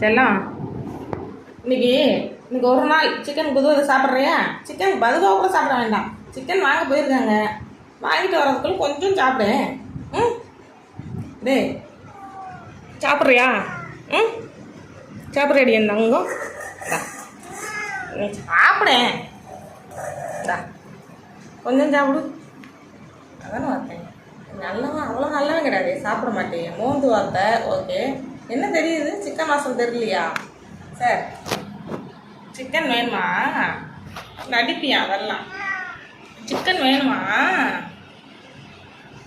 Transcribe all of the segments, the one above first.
செல்லம். இன்னைக்கு இன்னைக்கு ஒரு நாள் சிக்கன் குதுவை சாப்பிட்றியா? சிக்கன் பதுவாக கூட சாப்பிட வேண்டாம். சிக்கன் வாங்க போயிருக்காங்க. வாங்கிட்டு வரதுக்குள்ள கொஞ்சம் சாப்பிடு. ம்? டே சாப்பிட்றியா? ம்? சாப்பிட்றியடி என் தங்கம்? இந்தா. சாப்பிடேன் கொஞ்சம் சாப்பிடு. அதானே வார்த்தை. நல்லவன் அவ்வளோ நல்லவன் கிடையாது. சாப்பிட மாட்டேன். மோந்து வார்த்தை. ஓகே. என்ன தெரியுது? சிக்கன் வாசம் தெரியலையா? சார் சிக்கன் வேணுமா? நடிப்பியா அதெல்லாம்? சிக்கன் வேணுமா?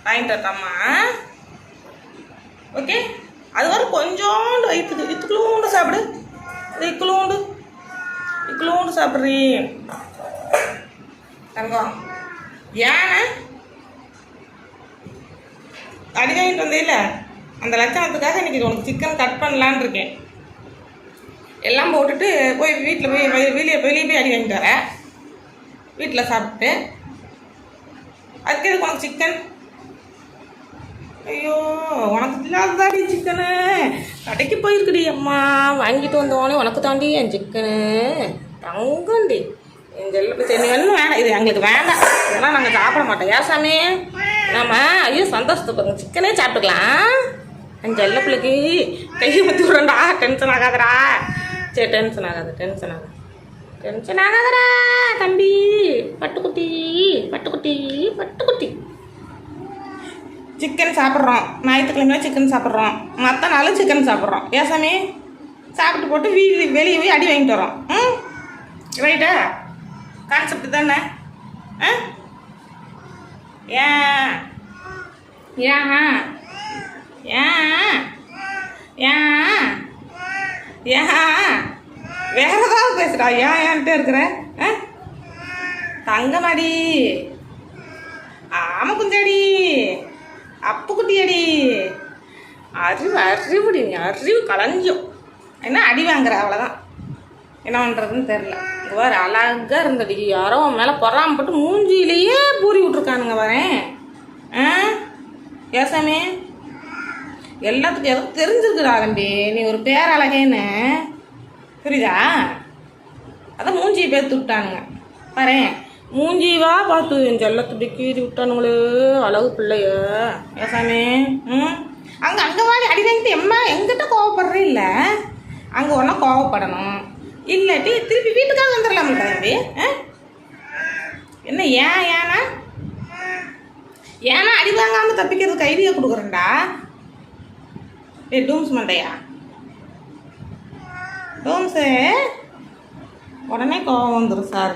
வாங்கிட்டு வரட்டாமா ஓகே? அது வரை கொஞ்சோண்டு வயிற்றுக்கு இத்துக்குள்ளூண்டு சாப்பிடு. இது இக்குளூண்டு இக்குளூண்டு சாப்பிட்றீ. தங்கம். ஏன்? அடி வாங்கிட்டு வந்தேல அந்த லட்சணத்துக்காக இன்றைக்கி உனக்கு சிக்கன் கட் பண்ணலான் இருக்கேன். எல்லாம் போட்டுட்டு போய் வீட்டில் போய் வெளியே வெளியே போய் அடி வாங்கிட்டு வரேன். வீட்டில் சாப்பிட்டு அதுக்கு எதுக்கு உனக்கு சிக்கன் ஐயோ உனக்கு இல்லாததாடி சிக்கனு கடைக்கு போயிருக்குடி அம்மா. வாங்கிட்டு வந்தோடனே உனக்கு தாண்டி என் சிக்கனு தங்கண்டி எங்கள் எல்லாம் சரி ஒன்றும் வேணாம். இது எங்களுக்கு வேண்டாம் இதெல்லாம் நாங்கள் சாப்பிட மாட்டோம். ஏன் சாமி? நம்ம ஐயோ சந்தோஷத்துக்கு சிக்கனே சாப்பிட்டுக்கலாம். என் செல்ல பிள்ளைக்கு கையை ஊற்றி விடுறா டென்ஷன் ஆகாதரா சரி டென்ஷன் ஆகாது டென்ஷன் ஆகாது. டென்ஷன் ஆகாதரா தம்பி. பட்டுக்குட்டி பட்டுக்குட்டி பட்டுக்குட்டி. சிக்கன் சாப்பிட்றோம். ஞாயிற்றுக்கிழமை சிக்கன் சாப்பிட்றோம். மற்ற நாளும் சிக்கன் சாப்பிட்றோம். ஏன் சாமி? சாப்பிட்டு போட்டு வீ வெளியே போய் அடி வாங்கிட்டு வரோம். ம்? ரைட்டா கான்செப்ட் தானே? ஆ? ஏன்? ஏன்? ஏன் ஏன் ஏன் வேற ஏதாவது பேசுடா. ஏன் ஏன்ட்டு இருக்கிற ஆ? தங்கமாடி. ஆம குஞ்சாடி அப்பு குட்டியடி அறிவு அறிவுடி அறிவு களஞ்சியம். என்ன அடி வாங்குற அவ்வளோதான் என்ன பண்ணுறதுன்னு தெரில இங்கே வேறு அழகாக இருந்தடி. யாரோ மேலே பொறாமப்பட்டு மூஞ்சியிலேயே பூரி விட்ருக்கானுங்க வரேன் ஆ? ஏசாமே எல்லாத்துக்கும் எதுவும் தெரிஞ்சிருக்குடா தம்பி நீ ஒரு பேரழகேன்னு. புரியுதா? அதான் மூஞ்சியை பேர்த்து விட்டானுங்க. பாரு மூஞ்சிவா பார்த்து என் செல்லத்துடி கீறி விட்டானுங்களே அழகு பிள்ளைய. ஏசாமி ம்? அங்கே அங்கே வாடி அடி வாங்கிட்டு எம்மா எங்கிட்ட கோவப்படுற இல்லை. அங்கே ஒன்றா கோவப்படணும். இல்லாட்டி திருப்பி வீட்டுக்காக வந்துடலாம் தம்பி? ஆ? என்ன ஏன் ஏன்னா? ஏன்னா அடி வாங்காமல் தப்பிக்கிறதுக்கு ஐடியா கொடுக்குறேன்டா. ஏ டூம்ஸ் மண்டையா? டூம்ஸு உடனே கோவம் வந்துடும் சார்.